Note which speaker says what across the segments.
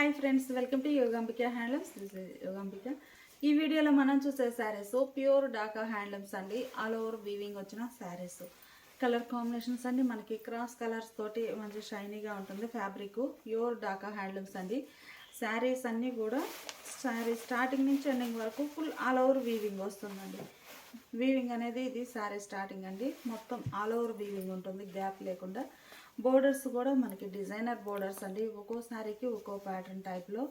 Speaker 1: Hi friends welcome to Yogambika handlooms Yogambika ఈ వీడియోలో మనం చూసే శారీస్ ప్యూర్ డాకా హ్యాండ్లూమ్స్ అండి. ఆల్ ఓవర్ వీవింగ్ వచ్చిన శారీస్ కలర్ కాంబినేషన్స్ అండి. మనకి క్రాస్ కలర్స్ తోటి మంచి షైనీగా ఉంటుంది. ఫ్యాబ్రిక్ ప్యూర్ డాకా హ్యాండ్లూమ్స్ అండి. శారీస్ అన్నీ కూడా శారీ స్టార్టింగ్ నుంచి ఎండింగ్ వరకు ఫుల్ ఆల్ ఓవర్ వీవింగ్ వస్తుందండి. వీవింగ్ అనేది ఇది శారీ స్టార్టింగ్ అండి. మొత్తం ఆల్ ఓవర్ వీవింగ్ ఉంటుంది. గ్యాప్ లేకుండా బోర్డర్స్ కూడా మనకి డిజైనర్ బోర్డర్స్ అండి. ఒక్కో శారీకి ఒక్కో ప్యాటర్న్ టైప్లో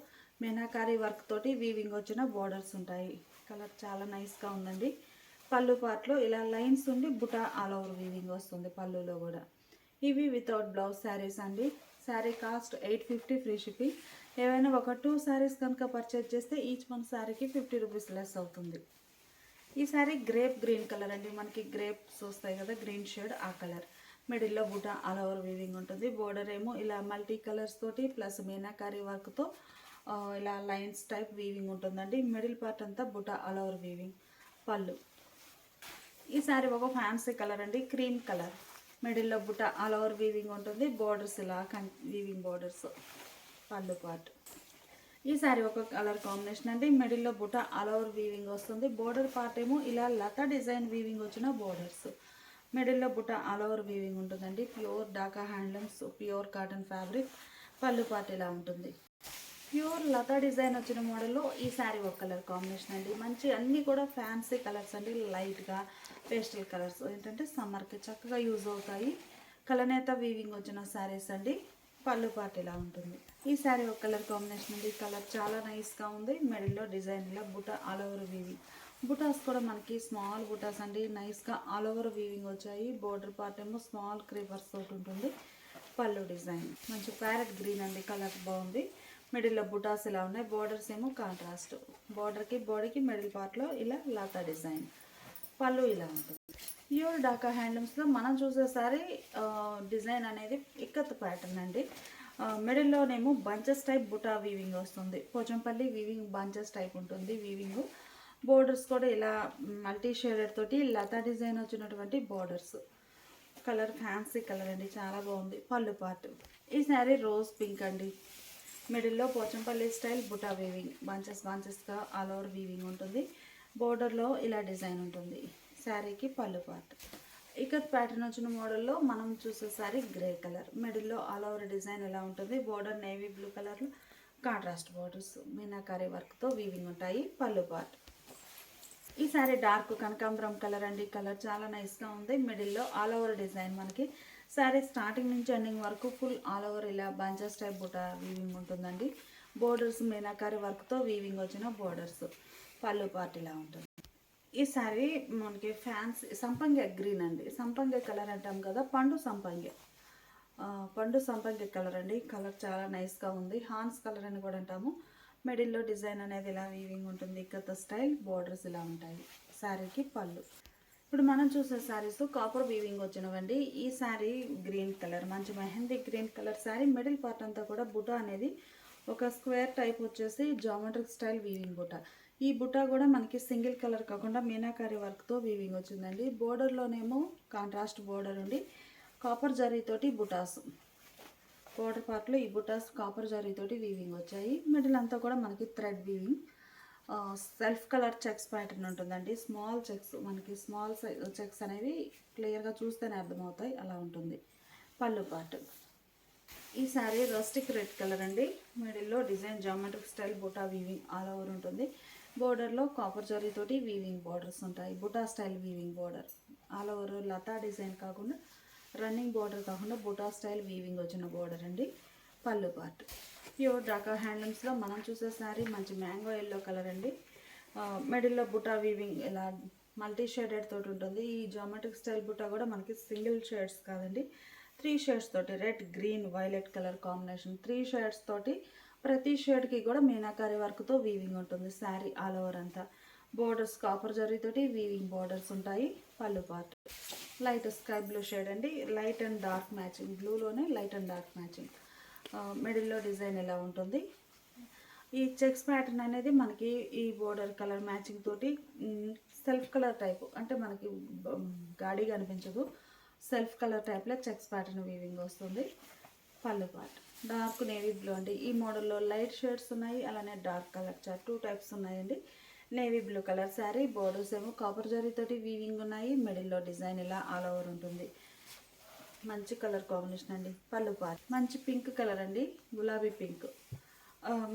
Speaker 1: మీనాకారీ వర్క్ తోటి వీవింగ్ వచ్చిన బోర్డర్స్ ఉంటాయి. కలర్ చాలా నైస్గా ఉందండి. పళ్ళు పార్ట్లో ఇలా లైన్స్ ఉండి బుట ఆల్ ఓవర్ వీవింగ్ వస్తుంది పళ్ళులో కూడా. ఇవి వితౌట్ బ్లౌజ్ శారీస్ అండి. Sari cost eight fifty free shipping ఏవైనా ఒక టూ శారీస్ కనుక పర్చేజ్ చేస్తే ఈచ్ వన్ శారీకి ఫిఫ్టీ రూపీస్ లెస్ అవుతుంది. ఈ సారీ గ్రేప్ గ్రీన్ కలర్ అండి. మనకి గ్రేప్స్ వస్తాయి కదా గ్రీన్ షేడ్ ఆ కలర్ మిడిల్లో బుట్ట ఆల్ ఓవర్ వీవింగ్ ఉంటుంది. బోర్డర్ ఏమో ఇలా మల్టీ కలర్స్ తోటి ప్లస్ మీనాకారీ వర్క్తో ఇలా లైన్స్ టైప్ వీవింగ్ ఉంటుందండి. మిడిల్ పార్ట్ అంతా బుట్ట ఆల్ ఓవర్ వీవింగ్ పళ్ళు. ఈ శారీ ఒక ఫ్యాన్సీ కలర్ అండి. క్రీమ్ కలర్ మిడిల్లో బుట్ట ఆల్ ఓవర్ వీవింగ్ ఉంటుంది. బోర్డర్స్ ఇలా కన్ వీవింగ్ బోర్డర్స్ పళ్ళు పార్ట్ ఈ శారీ ఒక కలర్ కాంబినేషన్ అండి. మిడిల్లో బుట్ట ఆల్ ఓవర్ వీవింగ్ వస్తుంది. బోర్డర్ పార్ట్ ఏమో ఇలా లత డిజైన్ వీవింగ్ వచ్చిన బోర్డర్స్ మిడిల్లో బుట్ట ఆల్ ఓవర్ వీవింగ్ ఉంటుందండి. Pure Dhaka handlooms pure cotton fabric పళ్ళు పార్ట్ ఇలా ఉంటుంది. ప్యూర్ లతా డిజైన్ వచ్చిన మోడల్లో ఈ శారీ ఒక కలర్ కాంబినేషన్ అండి. మంచి అన్నీ కూడా ఫ్యాన్సీ కలర్స్ అండి. లైట్గా పేస్టల్ కలర్స్. ఏంటంటే సమ్మర్కి చక్కగా యూజ్ అవుతాయి. కలనేత వీవింగ్ వచ్చిన శారీస్ అండి. పళ్ళు పార్ట్ ఇలా ఉంటుంది. ఈ శారీ ఒక కలర్ కాంబినేషన్ అండి. కలర్ చాలా నైస్గా ఉంది. మెడల్లో డిజైన్ ఇలా బుట్ట ఆల్ ఓవర్ వీవింగ్. బుటాస్ కూడా మనకి స్మాల్ బుటాస్ అండి. నైస్గా ఆల్ ఓవర్ వీవింగ్ వచ్చాయి. బోర్డర్ పార్ట్ ఏమో స్మాల్ క్రీపర్స్ తోటి ఉంటుంది. పళ్ళు డిజైన్ మంచి ప్యారెట్ గ్రీన్ అండి. కలర్ బాగుంది. మిడిల్లో బుటాస్ ఇలా ఉన్నాయి. బోర్డర్స్ ఏమో కాంట్రాస్ట్ బోర్డర్కి బాడీకి మిడిల్ పార్ట్లో ఇలా లాతా డిజైన్ పళ్ళు ఇలా ఉంటుంది. ప్యూర్ డాకా హ్యాండ్లూమ్స్లో మనం చూసేసారి డిజైన్ అనేది ఇక్కత్ ప్యాటర్న్ అండి. మిడిల్లోనేమో బంచెస్ టైప్ బుటా వీవింగ్ వస్తుంది. పోచంపల్లి వీవింగ్ బంచెస్ టైప్ ఉంటుంది. వీవింగ్ బోర్డర్స్ కూడా ఇలా మల్టీ షేడెడ్ తోటి లతా డిజైన్ వచ్చినటువంటి బోర్డర్స్ కలర్ ఫ్యాన్సీ కలర్ అండి చాలా బాగుంది. పళ్ళు పార్ట్ ఈ శారీ రోజ్ పింక్ అండి. మిడిల్లో Pochampally style buta weaving bunches బంచెస్గా ఆల్ ఓవర్ వీవింగ్ ఉంటుంది. బోర్డర్లో ఇలా డిజైన్ ఉంటుంది. శారీకి పళ్ళు పార్ట్ ఇక ప్యాటర్న్ వచ్చిన మోడల్లో మనం చూసే శారీ గ్రే కలర్ మిడిల్లో ఆల్ ఓవర్ డిజైన్ ఎలా ఉంటుంది? బోర్డర్ నేవీ బ్లూ కలర్లో కాంట్రాస్ట్ బోర్డర్స్ మీనాకారీ వర్క్తో వీవింగ్ ఉంటాయి. పళ్ళు పార్ట్ ఈ సారీ డార్క్ కనకాంబరం కలర్ అండి. కలర్ చాలా నైస్గా ఉంది. మిడిల్లో ఆల్ ఓవర్ డిజైన్ మనకి. సారీ స్టార్టింగ్ నుంచి ఎండింగ్ వరకు ఫుల్ ఆల్ ఓవర్ ఇలా బంచెస్ టైప్ బుట వీవింగ్ ఉంటుందండి. బోర్డర్స్ మీనాకారి వర్క్తో వీవింగ్ వచ్చిన బోర్డర్స్ పళ్ళు పార్టీలా ఉంటుంది. ఈ సారీ మనకి ఫ్యాన్స్ సంపంగి గ్రీన్ అండి. సంపంగి కలర్ అంటాం కదా పండు సంపంగి. పండు సంపంగి కలర్ అండి. కలర్ చాలా నైస్గా ఉంది. హాన్స్ కలర్ అని కూడా అంటాము. మిడిల్లో డిజైన్ అనేది ఇలా వీవింగ్ ఉంటుంది ఇక్కత స్టైల్ బోర్డర్స్ ఇలా ఉంటాయి. శారీకి పళ్ళు. ఇప్పుడు మనం చూసే శారీస్ కాపర్ వీవింగ్ వచ్చినవండి. ఈ శారీ గ్రీన్ కలర్ మంచి mehendi green colour sari middle part అంతా కూడా బుటా అనేది ఒక స్క్వేర్ టైప్ వచ్చేసి జామెట్రిక్ స్టైల్ వీవింగ్ బుట్ట ఈ బుట్ట కూడా మనకి సింగిల్ కలర్ కాకుండా మీనాకారి వర్క్తో వీవింగ్ వచ్చిందండి. బోర్డర్లోనేమో కాంట్రాస్ట్ బోర్డర్ ఉండి కాపర్ జరీతోటి బుటాస్. బోర్డర్ పార్ట్లో ఈ బుటాస్ కాపర్ జరీతోటి వీవింగ్ వచ్చాయి. మిడిల్ అంతా కూడా మనకి thread weaving self colour checks pattern ఉంటుందండి. స్మాల్ చెక్స్ మనకి స్మాల్ చెక్స్ అనేవి క్లియర్గా చూస్తేనే అర్థమవుతాయి. అలా ఉంటుంది. పళ్ళు పార్ట్ ఈ సారీ రస్టిక్ రెడ్ కలర్ అండి. మిడిల్లో design geometric style buta weaving all over ఉంటుంది. బోర్డర్లో కాపర్ జరీతోటి వీవింగ్ బోర్డర్స్ ఉంటాయి. Buta style weaving border all over Lata design కాకుండా రన్నింగ్ బోర్డర్ కాకుండా బుటా స్టైల్ వీవింగ్ వచ్చిన బోర్డర్ అండి. పళ్ళు పార్ట్. ప్యూర్ డాకా హ్యాండ్లూమ్స్లో మనం చూసే శారీ మంచి మ్యాంగో ఎల్లో కలర్ అండి. మిడిల్లో బుటా వీవింగ్ ఇలా మల్టీ షేడెడ్ తోటి ఉంటుంది. ఈ జామెట్రిక్ స్టైల్ బుటా కూడా మనకి సింగిల్ షేడ్స్ కాదండి. త్రీ షేడ్స్ తోటి red green violet colour combination three shades తోటి ప్రతి షేడ్కి కూడా మీనాకారి వర్క్తో వీవింగ్ ఉంటుంది శారీ ఆల్ ఓవర్ అంతా. బోర్డర్స్ కాపర్ జరీతోటి వీవింగ్ బోర్డర్స్ ఉంటాయి. పళ్ళు part. Light sky blue shade అండి. Light and dark matching. బ్లూలోనే light and dark matching. మిడిల్లో డిజైన్ ఎలా ఉంటుంది? ఈ చెక్స్ ప్యాటర్న్ అనేది మనకి ఈ బోర్డర్ కలర్ మ్యాచింగ్ తోటి సెల్ఫ్ కలర్ టైప్. అంటే మనకి గాడి కనిపించదు. సెల్ఫ్ కలర్ టైప్లో చెక్స్ ప్యాటర్న్ వీవింగ్ వస్తుంది. పళ్ళు పార్ట్ డార్క్ నేవీ బ్లూ అండి. ఈ మోడల్లో లైట్ షేడ్స్ ఉన్నాయి. అలానే డార్క్ కలర్ టూ టైప్స్ ఉన్నాయండి. Navy blue colour sari borders ఏమో కాపర్ జరీతోటి వీవింగ్ ఉన్నాయి మిడిల్లో డిజైన్ ఇలా ఆల్ ఓవర్ ఉంటుంది. మంచి కలర్ కాంబినేషన్ అండి పళ్ళు పాలు మంచి పింక్ కలర్ అండి గులాబీ పింక్.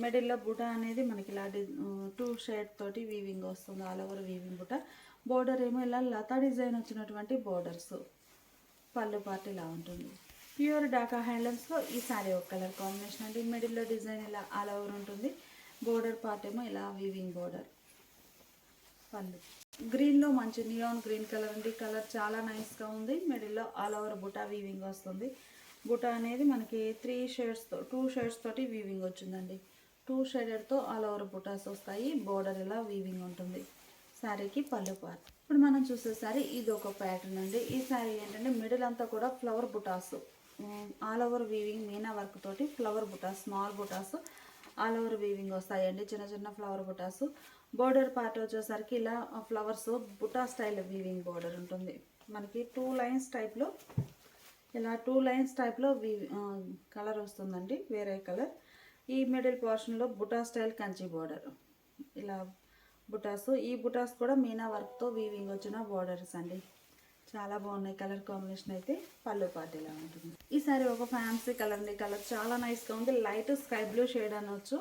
Speaker 1: మిడిల్లో బుట అనేది మనకి ఇలా టూ షేడ్ తోటి వీవింగ్ వస్తుంది ఆల్ ఓవర్ వీవింగ్ బుట. బోర్డర్ ఏమో ఇలా లతా డిజైన్ వచ్చినటువంటి బోర్డర్స్. పళ్ళు పార్ట్ ఇలా ఉంటుంది. ప్యూర్ డాకా హ్యాండ్లూమ్స్లో ఈ శారీ ఒక కలర్ కాంబినేషన్ అండి మిడిల్లో డిజైన్ ఇలా ఆల్ ఓవర్ ఉంటుంది. బోర్డర్ పార్ట్ ఏమో ఇలా వీవింగ్ బోర్డర్. పళ్ళు గ్రీన్లో మంచి నియాన్ గ్రీన్ కలర్ అండి కలర్ చాలా నైస్గా ఉంది. మిడిల్లో ఆల్ ఓవర్ బుటా వీవింగ్ వస్తుంది. బుటా అనేది మనకి త్రీ షేడ్స్తో టూ షేడ్స్ తోటి వీవింగ్ వచ్చిందండి. టూ షేడెడ్తో ఆల్ ఓవర్ బుటాస్ వస్తాయి. బోర్డర్ ఇలా వీవింగ్ ఉంటుంది. శారీకి పళ్ళు పార్ట్ ఇప్పుడు మనం చూసే శారీ ఇది ఒక ప్యాటర్న్ అండి. ఈ శారీ ఏంటంటే మిడిల్ అంతా కూడా flower butas. All over weaving meena work తోటి flower butas small butas all over weaving వస్తాయండి. చిన్న చిన్న ఫ్లవర్ బుటాస్. బోర్డర్ పార్ట్ వచ్చేసరికి ఇలా flowers buta style weaving border ఉంటుంది. మనకి టూ లైన్స్ టైప్లో ఇలా టూ లైన్స్ టైప్లో వీ కలర్ వస్తుందండి వేరే కలర్. ఈ మిడిల్ పోర్షన్లో బుటా స్టైల్ కంచి బోర్డర్. ఇలా బుటాస్ ఈ బుటాస్ కూడా మీనా వర్క్తో వీవింగ్ వచ్చిన బోర్డర్స్ అండి. చాలా బాగున్నాయి కలర్ కాంబినేషన్ అయితే పళ్ళు పార్ట్ ఇలా ఉంటుంది. ఈసారి ఒక ఫ్యాన్సీ కలర్ అండి కలర్ చాలా నైస్గా ఉంది. లైట్ స్కై బ్లూ షేడ్ అనొచ్చు.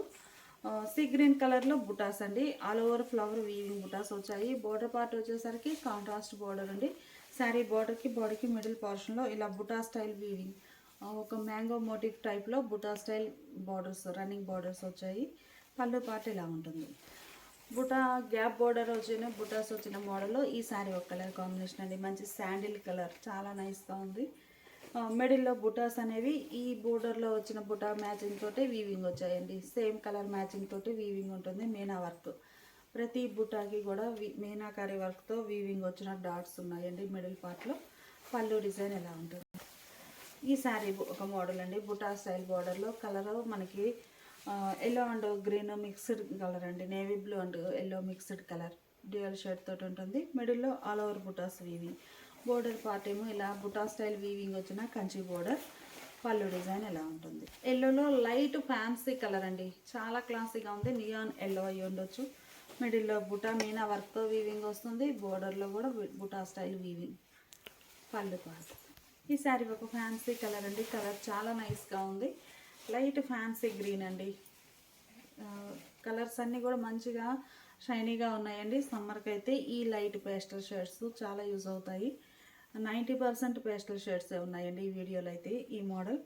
Speaker 1: సీ గ్రీన్ కలర్లో బుటాస్ అండి. ఆల్ ఓవర్ ఫ్లవర్ వీవింగ్ బుటాస్ వచ్చాయి. బోర్డర్ పార్ట్ వచ్చేసరికి కాంట్రాస్ట్ బోర్డర్ అండి. శారీ బోర్డర్కి బాడీకి మిడిల్ పోర్షన్లో ఇలా బుటా స్టైల్ వీవింగ్ ఒక మ్యాంగో మోటివ్ టైప్లో buta style borders running borders వచ్చాయి. పళ్ళు పార్ట్ ఇలా ఉంటుంది. బుటా గ్యాప్ బోర్డర్ వచ్చిన బుటాస్ వచ్చిన మోడల్లో ఈ శారీ ఒక కలర్ కాంబినేషన్ అండి. మంచి శాండిల్ కలర్ చాలా నైస్గా ఉంది. మిడిల్లో బుటాస్ అనేవి ఈ బోర్డర్లో వచ్చిన బుటా మ్యాచింగ్ తోటి వీవింగ్ వచ్చాయండి. సేమ్ కలర్ మ్యాచింగ్ తోటి వీవింగ్ ఉంటుంది మీనా వర్క్. ప్రతి బుటాకి కూడా వి మీనాకారి వర్క్తో వీవింగ్ వచ్చిన డాట్స్ ఉన్నాయండి మిడిల్ పార్ట్లో. పళ్ళు డిజైన్ ఎలా ఉంటుంది? ఈ శారీ ఒక మోడల్ అండి. బుటా స్టైల్ బార్డర్లో కలర్ మనకి yellow and green mixed colour అండి. Navy blue and yellow mixed colour dual shade తోటి ఉంటుంది. మిడిల్లో ఆల్ ఓవర్ బుటాస్ వీవింగ్ బోర్డర్ పార్ట్ ఏమో ఇలా బుటా స్టైల్ వీవింగ్ వచ్చిన కంచి బోర్డర్ పళ్ళు డిజైన్ ఎలా ఉంటుంది? ఎల్లోలో లైట్ ఫ్యాన్సీ కలర్ అండి. చాలా క్లాసీగా ఉంది. నియాన్ ఎల్లో అయ్యి ఉండొచ్చు. మిడిల్లో బుటా మీనా వర్క్తో వీవింగ్ వస్తుంది. బోర్డర్లో కూడా బుటా స్టైల్ వీవింగ్ పళ్ళు పార్ట్ ఈ శారీ ఒక ఫ్యాన్సీ కలర్ అండి. కలర్ చాలా నైస్గా ఉంది. లైట్ ఫ్యాన్సీ గ్రీన్ అండి. కలర్స్ అన్నీ కూడా మంచిగా షైనీగా ఉన్నాయండి. సమ్మర్కి అయితే ఈ లైట్ పేస్టల్ షర్ట్స్ చాలా యూజ్ అవుతాయి. నైంటీ పర్సెంట్ పేస్టల్ షేడ్సే ఉన్నాయండి ఈ వీడియోలో అయితే. ఈ మోడల్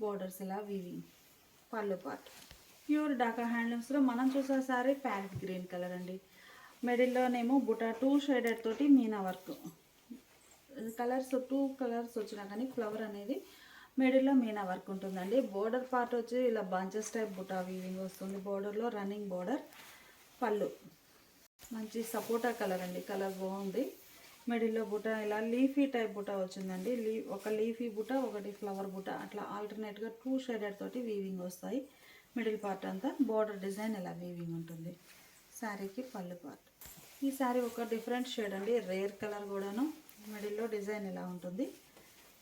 Speaker 1: బోర్డర్స్ ఇలా వీవింగ్ పళ్ళు పార్ట్ ప్యూర్ డాకా హ్యాండ్లూమ్స్లో మనం చూసే సారీ ప్యారెట్ గ్రీన్ కలర్ అండి. మిడిల్లోనేమో బుటా టూ షేడెడ్ తోటి Meena work. Colours two colours వచ్చినా కానీ ఫ్లవర్ అనేది మిడిల్లో మీనా వర్క్ ఉంటుందండి. బోర్డర్ పార్ట్ వచ్చి ఇలా బంచెస్ టైప్ బుటా వీవింగ్ వస్తుంది. బోర్డర్లో రన్నింగ్ బోర్డర్ పళ్ళు. మంచి సపోటా కలర్ అండి. కలర్ బాగుంది. మిడిల్లో బుట్ట ఇలా లీఫీ టైప్ బుట్ట వచ్చిందండి. లీ ఒక లీఫీ బుట్ట ఒకటి ఫ్లవర్ బుట్ట. అట్లా ఆల్టర్నేట్గా టూ షేడెడ్ తోటి వీవింగ్ వస్తాయి. మిడిల్ పార్ట్ అంతా బార్డర్ డిజైన్ ఇలా వీవింగ్ ఉంటుంది. శారీకి పళ్ళు పార్ట్ ఈ శారీ ఒక డిఫరెంట్ షేడ్ అండి. రేర్ కలర్ కూడాను మిడిల్లో డిజైన్ ఇలా ఉంటుంది.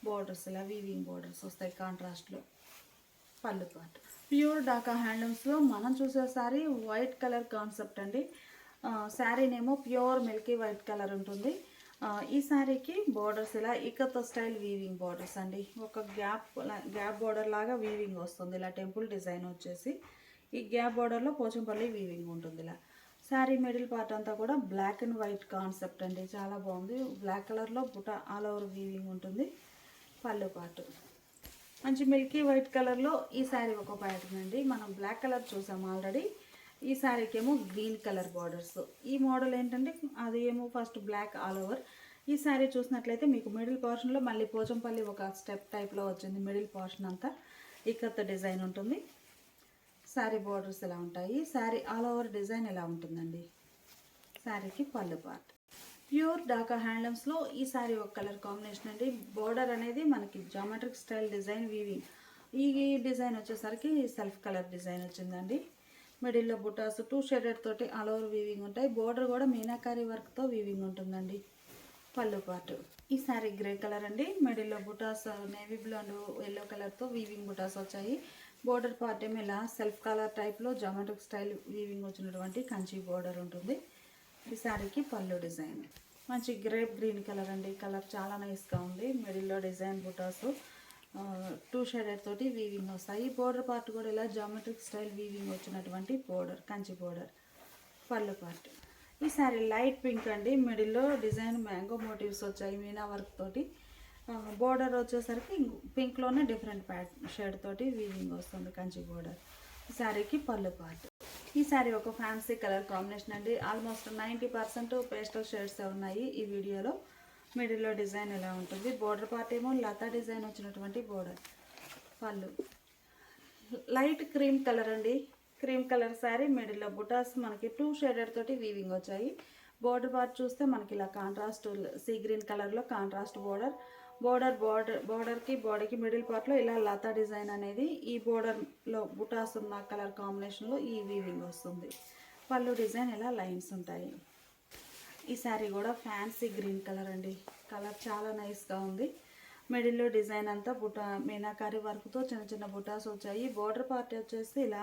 Speaker 1: బార్డర్స్ ఇలా వీవింగ్ బార్డర్స్ వస్తాయి కాంట్రాస్ట్లో పళ్ళు పార్ట్ ప్యూర్ డాకా హ్యాండ్లూమ్స్లో మనం చూసే శారీ వైట్ కలర్ కాన్సెప్ట్ అండి. శారీనేమో ప్యూర్ మిల్కీ వైట్ కలర్ ఉంటుంది. ఈ శారీకి బోర్డర్స్ ఇలా ఇకతో స్టైల్ వీవింగ్ బార్డర్స్ అండి. ఒక గ్యాప్ గ్యాప్ బార్డర్ లాగా వీవింగ్ వస్తుంది. ఇలా టెంపుల్ డిజైన్ వచ్చేసి ఈ గ్యాప్ బార్డర్లో పోచంపల్లి వీవింగ్ ఉంటుంది ఇలా. శారీ మిడిల్ పార్ట్ అంతా కూడా బ్లాక్ అండ్ వైట్ కాన్సెప్ట్ అండి. చాలా బాగుంది. బ్లాక్ కలర్లో బుట ఆల్ ఓవర్ వీవింగ్ ఉంటుంది. పళ్ళు పార్ట్ మంచి మిల్కీ వైట్ కలర్లో ఈ శారీ ఒక ప్యాటర్న్ అండి. మనం బ్లాక్ కలర్ చూసాం ఆల్రెడీ ఈ శారీకి ఏమో గ్రీన్ కలర్ బార్డర్స్ ఈ మోడల్ ఏంటంటే అది ఏమో ఫస్ట్ బ్లాక్ ఆల్ ఓవర్ ఈ శారీ చూసినట్లయితే మీకు మిడిల్ పోర్షన్లో మళ్ళీ పోచంపల్లి ఒక స్టెప్ టైప్లో వచ్చింది మిడిల్ పోర్షన్ అంతా. ఇక్కత్త డిజైన్ ఉంటుంది. శారీ బార్డర్స్ ఎలా ఉంటాయి? శారీ ఆల్ ఓవర్ డిజైన్ ఎలా ఉంటుందండి? శారీకి పళ్ళు పార్ట్ ప్యూర్ డాకా హ్యాండ్లూమ్స్లో ఈ శారీ ఒక కలర్ కాంబినేషన్ అండి. బోర్డర్ అనేది మనకి జామెట్రిక్ స్టైల్ డిజైన్ వీవింగ్ ఈ డిజైన్ వచ్చేసరికి సెల్ఫ్ కలర్ డిజైన్ వచ్చిందండి. మిడిల్లో బుటాస్ టూ షేడెడ్ తోటి ఆల్ ఓవర్ వీవింగ్ ఉంటాయి. బోర్డర్ కూడా మీనాకారి వర్క్తో వీవింగ్ ఉంటుందండి. పళ్ళు పార్ట్ ఈ శారీ గ్రే కలర్ అండి. మిడిల్లో బుటాస్ నేవీ బ్లూ అండ్ ఎల్లో కలర్తో వీవింగ్ బుటాస్ వచ్చాయి. బోర్డర్ పార్ట్ ఏమి ఇలా సెల్ఫ్ కలర్ టైప్లో జామెట్రిక్ స్టైల్ వీవింగ్ వచ్చినటువంటి కంచి బోర్డర్ ఉంటుంది. ఈ శారీకి పళ్ళు డిజైన్ మంచి గ్రేప్ గ్రీన్ కలర్ అండి. కలర్ చాలా నైస్గా ఉంది. మిడిల్లో డిజైన్ బుటాస్. టూ షేడెడ్ తోటి వీవింగ్ వస్తాయి. బోర్డర్ పార్ట్ కూడా ఇలా జామెట్రిక్ స్టైల్ వీవింగ్ వచ్చినటువంటి బోర్డర్ కంచి బోర్డర్ పళ్ళు పార్ట్ ఈ సారీ లైట్ పింక్ అండి. మిడిల్లో డిజైన్ మ్యాంగో మోటివ్స్ వచ్చాయి మీనా వర్క్ తోటి. బోర్డర్ వచ్చేసరికి పింక్లోనే డిఫరెంట్ ప్యాట్ షేడ్ తోటి వీవింగ్ వస్తుంది కంచి బోర్డర్ ఈ శారీకి పళ్ళు పార్ట్ ఈ శారీ ఒక ఫ్యాన్సీ కలర్ కాంబినేషన్ అండి. Almost ninety percent pastel shades ఉన్నాయి ఈ వీడియోలో మిడిల్లో డిజైన్ ఎలా ఉంటుంది? బోర్డర్ పార్ట్ ఏమో లతా డిజైన్ వచ్చినటువంటి బోర్డర్. పళ్ళు. లైట్ క్రీమ్ కలర్ అండి. క్రీమ్ కలర్ శారీ మిడిల్లో. బుటాస్ మనకి టూ షేడెడ్ తోటి వీవింగ్ వచ్చాయి. బోర్డర్ పార్ట్ చూస్తే మనకి ఇలా కాంట్రాస్ట్ సీ గ్రీన్ కలర్లో కాంట్రాస్ట్ బోర్డర్. బోర్డర్ బోర్డర్ బోర్డర్కి బాడీకి మిడిల్ పార్ట్లో ఇలా లతా డిజైన్ అనేది ఈ బోర్డర్లో బుటాస్ ఉన్న కలర్ కాంబినేషన్లో ఈ వీవింగ్ వస్తుంది. పళ్ళు డిజైన్ ఇలా లైన్స్ ఉంటాయి. ఈ శారీ కూడా ఫ్యాన్సీ గ్రీన్ కలర్ అండి. కలర్ చాలా నైస్గా ఉంది. మిడిల్లో డిజైన్ అంతా బుటా మీనాకారి వర్క్తో చిన్న చిన్న బుటాస్ వచ్చాయి. బోర్డర్ పార్ట్ వచ్చేసి ఇలా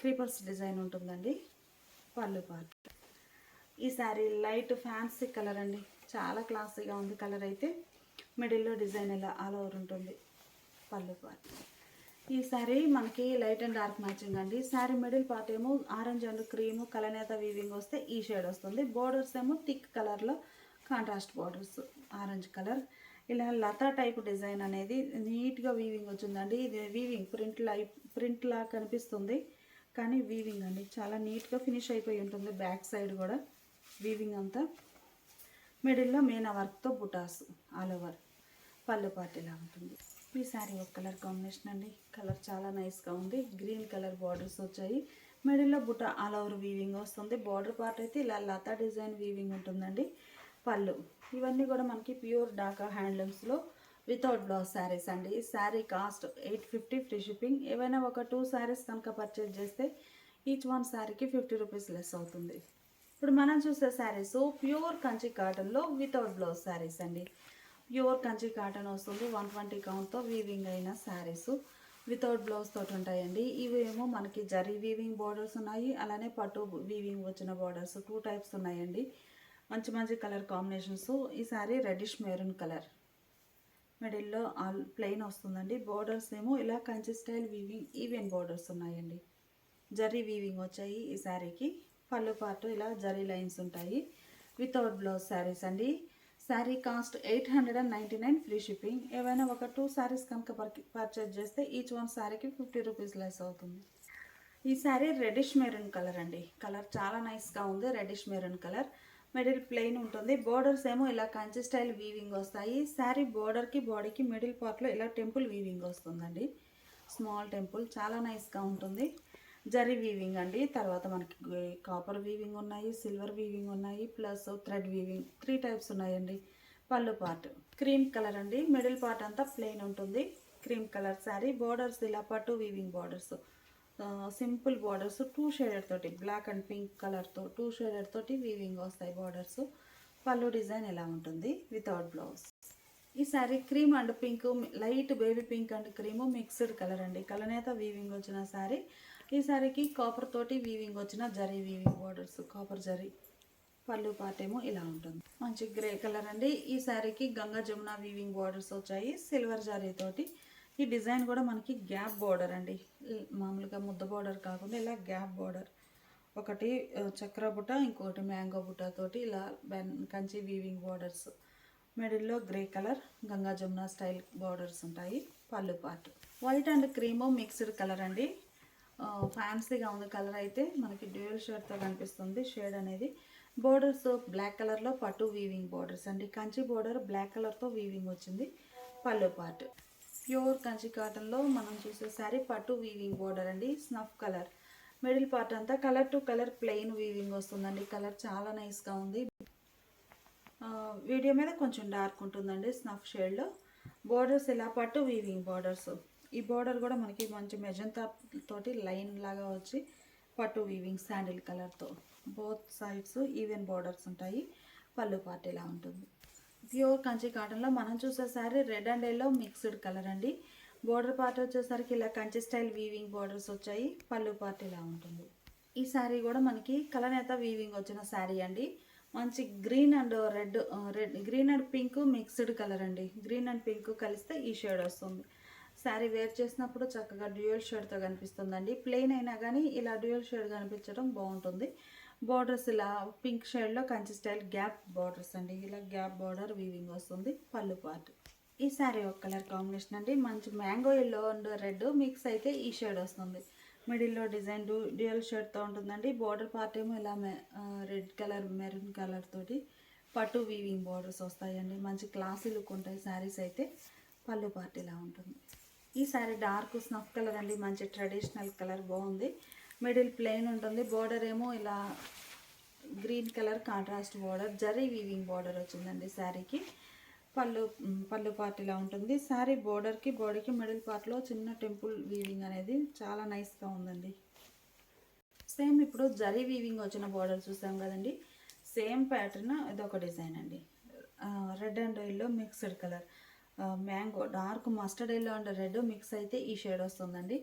Speaker 1: క్రీపర్స్ డిజైన్ ఉంటుందండి. పళ్ళు పార్ట్. ఈ శారీ లైట్ ఫ్యాన్సీ కలర్ అండి. చాలా క్లాసీగా ఉంది కలర్ అయితే. మిడిల్లో డిజైన్ ఇలా ఆల్ ఓవర్ ఉంటుంది. పళ్ళు పార్ట్. ఈ శారీ మనకి లైట్ అండ్ డార్క్ మ్యాచింగ్ అండి. శారీ మిడిల్ పార్ట్ ఏమో ఆరెంజ్ అండ్ క్రీమ్ కలనేత వీవింగ్ వస్తే ఈ షేడ్ వస్తుంది. బోర్డర్స్ ఏమో థిక్ కలర్లో కాంట్రాస్ట్ బోర్డర్స్ ఆరెంజ్ కలర్. ఇలా లతా టైప్ డిజైన్ అనేది నీట్గా వీవింగ్ వచ్చిందండి. ఇది వీవింగ్ ప్రింట్ లై ప్రింట్ లా కనిపిస్తుంది. కానీ వీవింగ్ అండి. చాలా నీట్గా ఫినిష్ అయిపోయి ఉంటుంది బ్యాక్ సైడ్ కూడా వీవింగ్ అంతా. మిడిల్లో మీనా వర్క్తో బుటాస్ ఆల్ ఓవర్ పళ్ళు పార్టీలా ఉంటుంది. ఈ శారీ ఒక కలర్ కాంబినేషన్ అండి. కలర్ చాలా నైస్గా ఉంది. గ్రీన్ కలర్ బార్డర్స్ వచ్చాయి. మిడిల్లో బుట్ట ఆల్ ఓవర్ వీవింగ్ వస్తుంది. బార్డర్ పార్ట్ అయితే ఇలా లతా డిజైన్ వీవింగ్ ఉంటుందండి. పళ్ళు. ఇవన్నీ కూడా మనకి ప్యూర్ డాకా హ్యాండ్లూమ్స్లో వితౌట్ బ్లౌజ్ శారీస్ అండి. Sari cost eight fifty free shipping ఏవైనా ఒక టూ శారీస్ కనుక పర్చేజ్ చేస్తే ఈచ్ వన్ శారీకి ఫిఫ్టీ రూపీస్ లెస్ అవుతుంది. ఇప్పుడు మనం చూసే శారీస్ ప్యూర్ కంచి కాటన్లో వితౌట్ బ్లౌజ్ శారీస్ అండి. ప్యూర్ కంచి కాటన్ వస్తుంది. వన్ ట్వంటీ కౌంట్తో వీవింగ్ అయిన శారీస్. వితౌట్ బ్లౌజ్ తోటి ఉంటాయండి. ఇవి ఏమో మనకి జరీ వీవింగ్ బోర్డర్స్ ఉన్నాయి. అలానే పట్టు వీవింగ్ వచ్చిన బార్డర్స్ టూ టైప్స్ ఉన్నాయండి. మంచి మంచి కలర్ కాంబినేషన్స్ ఈ శారీ రెడ్డిష్ మెరూన్ కలర్ మిడిల్లో ఆల్ ప్లెయిన్ వస్తుందండి. బార్డర్స్ ఏమో ఇలా Kanchi style weaving even borders ఉన్నాయండి. జరీ వీవింగ్ వచ్చాయి ఈ శారీకి. పళ్ళు పాటు ఇలా జరీ లైన్స్ ఉంటాయి. వితౌట్ బ్లౌజ్ శారీస్ అండి. Sari cost eight hundred and ninety nine free shipping. ఏవైనా ఒక టూ శారీస్ కనుక పర్చేజ్ చేస్తే ఈచ్ వన్ శారీకి ఫిఫ్టీ రూపీస్ లెస్ అవుతుంది. ఈ శారీ రెడిష్ మెరూన్ కలర్ అండి. కలర్ చాలా నైస్గా ఉంది reddish maroon colour middle plain ఉంటుంది. బోర్డర్స్ ఏమో ఇలా కంచి స్టైల్ వీవింగ్ వస్తాయి. శారీ బోర్డర్కి బాడీకి మిడిల్ పార్ట్లో ఇలా టెంపుల్ వీవింగ్ వస్తుందండి. స్మాల్ టెంపుల్ చాలా నైస్గా ఉంటుంది. జరీ వీవింగ్ అండి. తర్వాత మనకి కాపర్ వీవింగ్ ఉన్నాయి సిల్వర్ వీవింగ్ ఉన్నాయి plus thread weaving three types ఉన్నాయండి. పళ్ళు పార్ట్ క్రీమ్ కలర్ అండి. మిడిల్ పార్ట్ అంతా ప్లెయిన్ ఉంటుంది. క్రీమ్ కలర్ శారీ బోర్డర్స్ ఇలా పట్టు weaving borders simple borders two shaded తోటి బ్లాక్ అండ్ పింక్ కలర్తో టూ షేడెడ్ తోటి వీవింగ్ వస్తాయి బార్డర్స్ పళ్ళు డిజైన్ ఎలా ఉంటుంది? వితౌట్ బ్లౌజ్ ఈ sari cream and pink light baby pink and cream mixed colour అండి. కలనేత వీవింగ్ వచ్చిన శారీ ఈ శారీకి కాపర్ తోటి వీవింగ్ వచ్చిన zari weaving borders copper zari pallu part ఏమో ఇలా ఉంటుంది. మంచి గ్రే కలర్ అండి. ఈ శారీకి గంగా జమున వీవింగ్ బార్డర్స్ వచ్చాయి. సిల్వర్ జారీ తోటి. ఈ డిజైన్ కూడా మనకి గ్యాప్ బార్డర్ అండి. మామూలుగా ముద్ద బార్డర్ కాకుండా ఇలా గ్యాప్ బార్డర్ ఒకటి చక్ర బుట్ట ఇంకొకటి మ్యాంగో బుట్ట తోటి ఇలా బెన్ కంచి వీవింగ్ బార్డర్స్ మిడిల్లో grey colour Ganga Jamuna style borders ఉంటాయి. Pallu part white and cream mixed colour అండి. ఫ్యాన్సీగా ఉంది కలర్ అయితే మనకి డ్యూయల్ షేడ్తో కనిపిస్తుంది. షేడ్ అనేది బోర్డర్స్ బ్లాక్ కలర్లో పట్టు వీవింగ్ బోర్డర్స్ అండి. కంచి బోర్డర్ బ్లాక్ కలర్తో వీవింగ్ వచ్చింది పళ్ళు పార్ట్ ప్యూర్ కంచి కాటన్లో మనం చూసే శారీ పట్టు వీవింగ్ బోర్డర్ అండి. Snuff colour. మిడిల్ పార్ట్ అంతా colour to colour plain weaving వస్తుందండి. కలర్ చాలా నైస్గా ఉంది. వీడియో మీద కొంచెం డార్క్ ఉంటుందండి స్నఫ్ షేడ్లో బోర్డర్స్ ఇలా పట్టు వీవింగ్ బోర్డర్స్? ఈ బార్డర్ కూడా మనకి మంచి మెజంతా తోటి లైన్ లాగా వచ్చి పట్టు వీవింగ్ శాండిల్ కలర్తో బోత్ సైడ్స్ ఈవెన్ బార్డర్స్ ఉంటాయి. పళ్ళు పార్ట్ ఇలా ఉంటుంది. ప్యూర్ కంచి కాటన్లో మనం చూసే sari red and yellow mixed colour అండి. బోర్డర్ పార్ట్ వచ్చేసరికి ఇలా కంచి స్టైల్ వీవింగ్ బోర్డర్స్ వచ్చాయి. పళ్ళు పార్ట్ ఇలా ఉంటుంది. ఈ శారీ కూడా మనకి కలనేత వీవింగ్ వచ్చిన శారీ అండి. మంచి green and red red green and pink mixed colour అండి. గ్రీన్ అండ్ పింక్ కలిస్తే ఈ షేడ్ వస్తుంది. శారీ వేర్ చేసినప్పుడు చక్కగా డ్యూయల్ షేడ్తో కనిపిస్తుందండి. ప్లెయిన్ అయినా కానీ ఇలా డ్యూయల్ షేడ్ కనిపించడం బాగుంటుంది. బార్డర్స్ ఇలా పింక్ షేడ్లో కంచి స్టైల్ గ్యాప్ బార్డర్స్ అండి. ఇలా గ్యాప్ బార్డర్ వీవింగ్ వస్తుంది పళ్ళు పార్ట్ ఈ శారీ ఒక కలర్ కాంబినేషన్ అండి. మంచి mango yellow and red mix అయితే ఈ షేడ్ వస్తుంది. మిడిల్లో డిజైన్ డ్యూయల్ షేడ్తో ఉంటుందండి. బార్డర్ పార్ట్ ఏమో ఇలా రెడ్ కలర్ మెరూన్ కలర్ తోటి పట్టు వీవింగ్ బార్డర్స్ వస్తాయండి. మంచి క్లాసీ లుక్ ఉంటాయి శారీస్ అయితే. పళ్ళు పార్ట్ ఇలా ఉంటుంది. ఈ సారీ డార్క్ స్నఫ్ కలర్ అండి మంచి ట్రెడిషనల్ కలర్ బాగుంది. మిడిల్ ప్లెయిన్ ఉంటుంది బార్డర్ ఏమో ఇలా green colour contrast border zari weaving border వచ్చిందండి శారీకి పళ్ళు పళ్ళు పార్ట్ ఇలా ఉంటుంది. శారీ బోర్డర్కి బాడీకి మిడిల్ పార్ట్లో చిన్న టెంపుల్ వీవింగ్ అనేది చాలా నైస్గా ఉందండి. సేమ్ ఇప్పుడు జరీ వీవింగ్ వచ్చిన బార్డర్ చూసాం కదండి. సేమ్ ప్యాటర్న్ ఇదొక డిజైన్ అండి. Red and yellow mixed colour. Mango dark mustard yellow and red mix అయితే ఈ షేడ్ వస్తుందండి.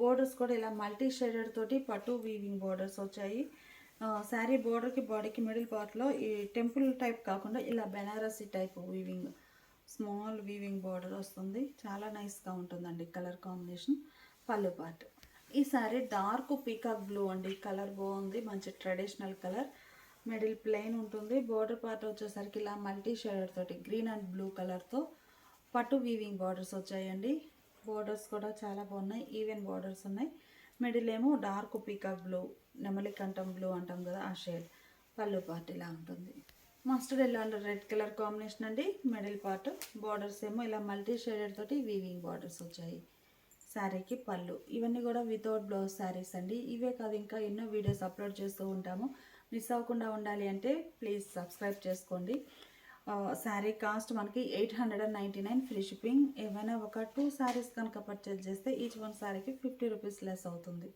Speaker 1: బోర్డర్స్ కూడా ఇలా మల్టీ షేడెడ్ తోటి పట్టు వీవింగ్ బోర్డర్స్ వచ్చాయి. శారీ బోర్డర్కి బాడీకి మిడిల్ పార్ట్లో ఈ టెంపుల్ టైప్ కాకుండా ఇలా Banarasi type weaving small weaving border వస్తుంది. చాలా నైస్గా ఉంటుందండి కలర్ కాంబినేషన్. పళ్ళు పార్ట్ ఈ శారీ డార్క్ పీకాక్ బ్లూ అండి. కలర్ బాగుంది. మంచి ట్రెడిషనల్ కలర్. మిడిల్ ప్లెయిన్ ఉంటుంది. బోర్డర్ పార్ట్ వచ్చేసరికి ఇలా మల్టీ షేడర్ తోటి గ్రీన్ అండ్ బ్లూ కలర్తో పట్టు వీవింగ్ బార్డర్స్ వచ్చాయండి. బోర్డర్స్ కూడా చాలా బాగున్నాయి. ఈవెన్ బార్డర్స్ ఉన్నాయి. మిడిల్ ఏమో డార్క్ పీకాక్ బ్లూ నెమలి కంఠం బ్లూ అంటాం కదా ఆ షేడ్ పళ్ళు పార్ట్ ఇలా ఉంటుంది. Mustard yellow and red colour combination అండి. మిడిల్ పార్ట్ బార్డర్స్ ఏమో ఇలా మల్టీ షేడెడ్ తోటి వీవింగ్ బార్డర్స్ వచ్చాయి. శారీకి పళ్ళు. ఇవన్నీ కూడా వితౌట్ బ్లౌజ్ శారీస్ అండి. ఇవే కాదు ఇంకా ఎన్నో వీడియోస్ అప్లోడ్ చేస్తూ ఉంటాము. మిస్ అవ్వకుండా ఉండాలి అంటే ప్లీజ్ సబ్స్క్రైబ్ చేసుకోండి. శారీ కాస్ట్ మనకి eight hundred and ninety nine free shipping. ఏమైనా ఒక టూ శారీస్ కనుక పర్చేజ్ చేస్తే ఈచ్ వన్ శారీకి ఫిఫ్టీ రూపీస్ లెస్ అవుతుంది.